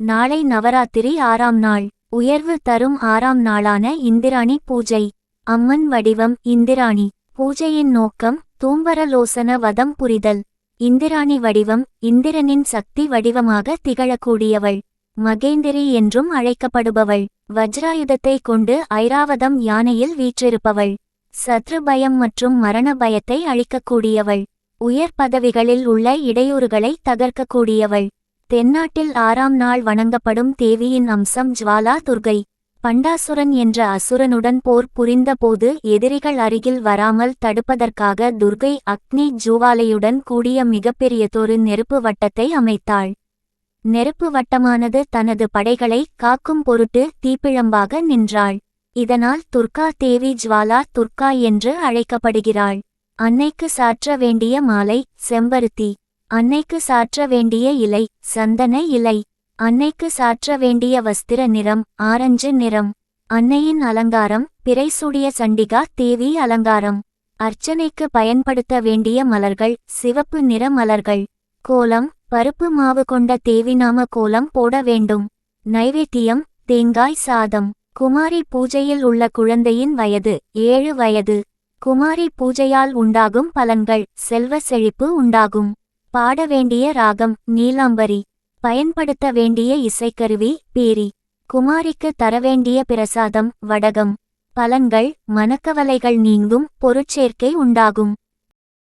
நாளை நவராத்திரி ஆறாம் நாள். உயர்வு தரும் ஆறாம் நாளான இந்திராணி பூஜை. அம்மன் வடிவம் இந்திராணி. பூஜையின் நோக்கம் தூம்பரலோசன வதம் புரிதல். இந்திராணி வடிவம் இந்திரனின் சக்தி வடிவமாக திகழக்கூடியவள். மகேந்திரி என்றும் அழைக்கப்படுபவள். வஜ்ராயுதத்தை கொண்டு ஐராவதம் யானையில் வீற்றிருப்பவள். சத்ரு பயம் மற்றும் மரண பயத்தை அழிக்கக்கூடியவள். உயர் பதவிகளில் உள்ள இடையூறுகளை தகர்க்கக்கூடியவள். தென்னாட்டில் ஆறாம் நாள் வணங்கப்படும் தேவியின் அம்சம் ஜுவாலா துர்கை. பண்டாசுரன் என்ற அசுரனுடன் போர் புரிந்தபோது எதிரிகள் அருகில் வராமல் தடுப்பதற்காக துர்கை அக்னி ஜூவாலையுடன் கூடிய மிகப்பெரியதொரு நெருப்பு வட்டத்தை அமைத்தாள். நெருப்பு வட்டமானது தனது படைகளை காக்கும் பொருட்டு தீப்பிழம்பாக நின்றாள். இதனால் துர்கா தேவி ஜுவாலா துர்கா என்று அழைக்கப்படுகிறாள். அன்னைக்கு சாற்ற வேண்டிய மாலை செம்பருத்தி. அன்னைக்கு சாற்ற வேண்டிய இலை சந்தன இலை. அன்னைக்கு சாற்ற வேண்டிய வஸ்திர நிறம் ஆரஞ்சு நிறம். அன்னையின் அலங்காரம் பிறைசூடிய சண்டிகா தேவி அலங்காரம். அர்ச்சனைக்கு பயன்படுத்த வேண்டிய மலர்கள் சிவப்பு நிற மலர்கள். கோலம் பருப்பு மாவு கொண்ட தேவிநாம கோலம் போட வேண்டும். நைவேத்தியம் தேங்காய் சாதம். குமாரி பூஜையில் உள்ள குழந்தையின் வயது ஏழு வயது. குமாரி பூஜையால் உண்டாகும் பலன்கள் செல்வ செழிப்பு உண்டாகும். பாட வேண்டிய ராகம் நீலாம்பரி. பயன்படுத்த வேண்டிய இசைக்கருவி பீரி. குமாரிக்கு தரவேண்டிய பிரசாதம் வடகம். பலன்கள் மனக்கவலைகள் நீங்கும் பொருட்சேர்க்கை உண்டாகும்.